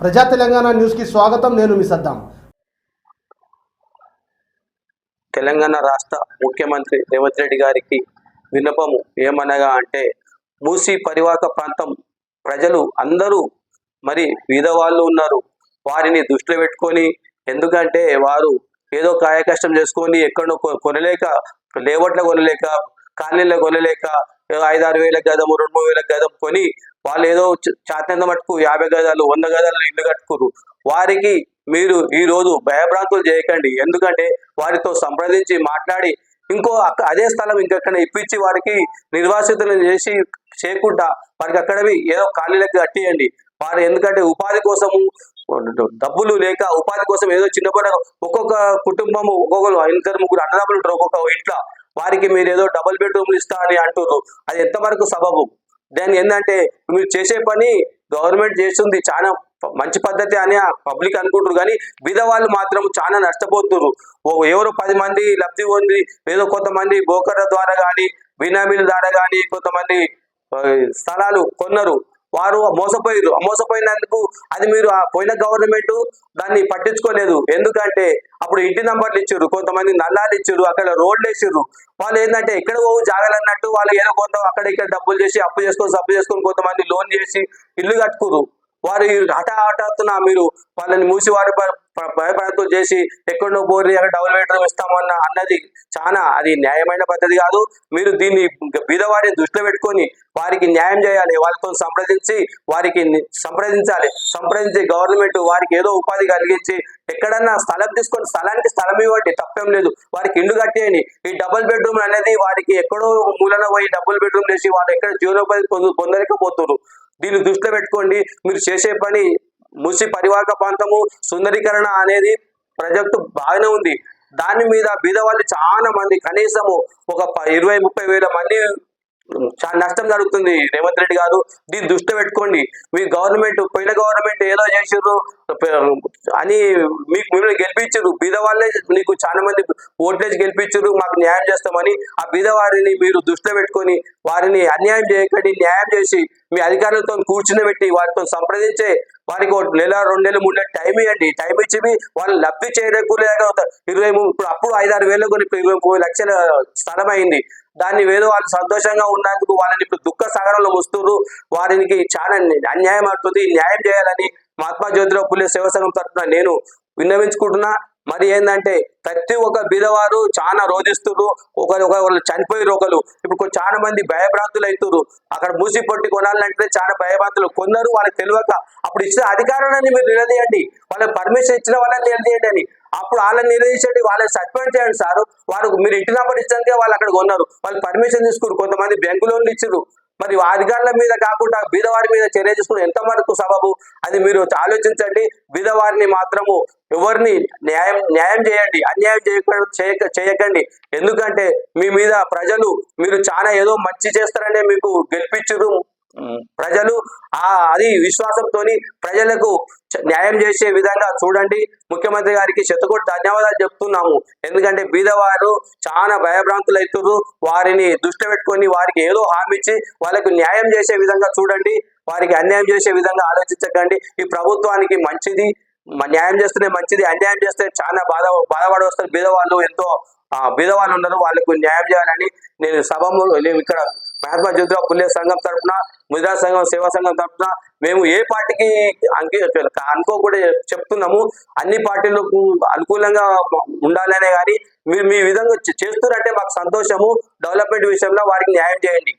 ప్రజా తెలంగాణ న్యూస్కి స్వాగతం నేను మీ సద్దాం. తెలంగాణ రాష్ట్ర ముఖ్యమంత్రి రేవంత్ రెడ్డి గారికి విన్నపము ఏమనగా అంటే మూసి పరివాహక ప్రాంతం ప్రజలు అందరూ మరి వాళ్ళు ఉన్నారు. వారిని దృష్టిలో పెట్టుకొని ఎందుకంటే వారు ఏదో కాయకష్టం చేసుకొని ఎక్కడో కొ- కొనలేక లేవట్ల కొనలేక కాలనీలో కొనలేక ఐదు ఆరు వేల గదము రెండు మూడు వేల గదం కొని వాళ్ళు ఏదో చ- చాతంత మటుకు యాభై గదాలు వంద గదాలు ఇల్లు కట్టుకురు వారికి మీరు ఈ రోజు భయభ్రాంతులు చేయకండి. ఎందుకంటే వారితో సంప్రదించి మాట్లాడి ఇంకో అక్క- అదే స్థలం ఇంకెక్కడ ఇప్పించి వారికి నిర్వాసితులను చేసి చేయకుండా వారికి అక్కడవి ఏదో ఖాళీలకు కట్టియండి. వారు ఎందుకంటే ఉపాధి కోసము డబ్బులు లేక ఉపాధి కోసం ఏదో చిన్నప్పుడు ఒక్కొక్క కుటుంబము ఒక్కొక్కరు ఇద్దరు ముగ్గురు అన్నదమ్ములు ఉంటారు ఒక్కొక్క ఇంట్లో. వారికి మీరు ఏదో డబుల్ బెడ్రూమ్లు ఇస్తా అని అంటున్నారు. అది ఎంతవరకు సబబు? దాన్ని ఏంటంటే మీరు చేసే పని గవర్నమెంట్ చేస్తుంది చాలా మంచి పద్ధతి అని పబ్లిక్ అనుకుంటారు. కానీ బీద వాళ్ళు మాత్రం చాలా నష్టపోతున్నారు. ఓ ఎవరో పది మంది లబ్ధి పొంది ఏదో కొంతమంది బోకర్ల ద్వారా కానీ బినామీల ద్వారా కానీ కొంతమంది స్థలాలు కొన్నారు. వారు మోసపోయారు. మోసపోయినందుకు అది మీరు ఆ పోయిన గవర్నమెంట్ దాన్ని పట్టించుకోలేదు. ఎందుకంటే అప్పుడు ఇంటి నంబర్లు ఇచ్చారు. కొంతమంది నల్లాలు ఇచ్చారు. అక్కడ రోడ్లు వేసారు వాళ్ళు ఏంటంటే ఎక్కడ పోవు జాగాలన్నట్టు వాళ్ళు ఏదో కొంత అక్కడ ఇక్కడ డబ్బులు చేసి అప్పు చేసుకొని అప్పు చేసుకొని కొంతమంది లోన్ చేసి ఇల్లు కట్టుకురు వారు హఠాహఠాత్తున మీరు వాళ్ళని మూసి వారి భయపడతలు చేసి ఎక్కడో పోరి అక్కడ డబుల్ బెడ్రూమ్ ఇస్తామన్న అన్నది చాలా అది న్యాయమైన పద్ధతి కాదు. మీరు దీన్ని బీదవారిని దృష్టిలో పెట్టుకొని వారికి న్యాయం చేయాలి వాళ్ళతో సంప్రదించి వారికి సంప్రదించాలి. సంప్రదించి గవర్నమెంట్ వారికి ఏదో ఉపాధి కలిగించి ఎక్కడన్నా స్థలం తీసుకొని స్థలానికి స్థలం ఇవ్వండి తప్పేం లేదు. వారికి ఇల్లు కట్టేయండి. ఈ డబుల్ బెడ్రూమ్ అనేది వారికి ఎక్కడో మూలన పోయి డబుల్ బెడ్రూమ్ చేసి వారు ఎక్కడ జీవనోపాధి పొందలేకపోతున్నారు. దీన్ని దృష్టిలో పెట్టుకోండి. మీరు చేసే పని ముసి పరివాహక ప్రాంతము సుందరీకరణ అనేది ప్రాజెక్టు బాగానే ఉంది. దాని మీద బీదవాళ్ళు చాలా మంది కనీసము ఒక ఇరవై ముప్పై వేల మంది చాలా నష్టం జరుగుతుంది. రేవంత్ రెడ్డి గారు దీన్ని దృష్టి పెట్టుకోండి. మీ గవర్నమెంట్ పోయిన గవర్నమెంట్ ఏదో చేసారు అని మీకు మిమ్మల్ని గెలిపించారు బీదవాళ్ళే మీకు చాలా మంది ఓట్లేసి గెలిపించారు మాకు న్యాయం చేస్తామని ఆ బీదవారిని మీరు దృష్టిలో పెట్టుకొని వారిని అన్యాయం చేయకండి న్యాయం చేసి మీ అధికారులతో కూర్చుని వారితో సంప్రదించే వారికి నెల రెండు నెలలు మూడు నెలలు టైం ఇవ్వండి. టైం ఇచ్చి వాళ్ళు లబ్ధి చేయలేక ఇరవై ఇప్పుడు అప్పుడు ఐదారు వేలు కొని ఇరవై ముప్పై లక్షల స్థలం అయింది. దాన్ని ఏదో వాళ్ళు సంతోషంగా ఉన్నందుకు వాళ్ళని ఇప్పుడు దుఃఖ సాగరంలో వస్తున్నారు వారికి చాలా అన్యాయం అవుతుంది. న్యాయం చేయాలని మహాత్మా జ్యోతిరావు పులే సేవ సంఘం తరఫున నేను విన్నవించుకుంటున్నా. మరి ఏంటంటే ప్రతి ఒక్క బీదవారు చాలా రోధిస్తున్నారు ఒకరు ఒకరు చనిపోయి ఒకరు. ఇప్పుడు చాలా మంది భయభ్రాంతులు అవుతున్నారు అక్కడ మూసి పొట్టి కొనాలంటే చాలా భయభ్రాంతులు. కొందరు వాళ్ళకి తెలియక అప్పుడు ఇచ్చిన అధికారాన్ని మీరు నిలదీయండి. వాళ్ళకి పర్మిషన్ ఇచ్చిన వాళ్ళని నిలదీయండి అని. అప్పుడు వాళ్ళని నిలదీసండి వాళ్ళని సస్పెండ్ చేయండి సార్. వారు మీరు ఇంటి నంబర్ ఇచ్చాకే వాళ్ళు అక్కడ కొన్నారు. వాళ్ళు పర్మిషన్ తీసుకున్నారు కొంతమంది బ్యాంకు లోన్లు ఇచ్చారు మరి అధికారుల మీద కాకుండా బీదవారి మీద చర్య తీసుకుని ఎంతవరకు సబబు అది మీరు ఆలోచించండి. బీదవారిని మాత్రము ఎవరిని న్యాయం న్యాయం చేయండి అన్యాయం చేయక చేయక చేయకండి. ఎందుకంటే మీ మీద ప్రజలు మీరు చాలా ఏదో మంచి చేస్తారనే మీకు గెలిపించరు. ప్రజలు ఆ అది విశ్వాసంతో ప్రజలకు న్యాయం చేసే విధంగా చూడండి. ముఖ్యమంత్రి గారికి శతకోటి ధన్యవాదాలు చెప్తున్నాము. ఎందుకంటే బీదవారు చాలా భయభ్రాంతులు అవుతున్నారు వారిని దృష్టి పెట్టుకొని వారికి ఏదో హామీ ఇచ్చి వాళ్ళకు న్యాయం చేసే విధంగా చూడండి. వారికి అన్యాయం చేసే విధంగా ఆలోచించకండి. ఈ ప్రభుత్వానికి మంచిది. న్యాయం చేస్తేనే మంచిది. అన్యాయం చేస్తే చాలా బాధ బాధపడి వస్తారు బీదవాళ్ళు ఎంతో బీదవాళ్ళు ఉన్నారు. వాళ్ళకు న్యాయం చేయాలని నేను సభ నేను ఇక్కడ మహాత్మా జ్యోతిరావు పుల్లే సంఘం తరఫున ముద్రా సంఘం సేవా సంఘం తరఫున మేము ఏ పార్టీకి అంకి అనుకోకూడా చెప్తున్నాము. అన్ని పార్టీలకు అనుకూలంగా ఉండాలనే కానీ మీరు మీ విధంగా చేస్తున్నారంటే మాకు సంతోషము. డెవలప్మెంట్ విషయంలో వారికి న్యాయం చేయండి.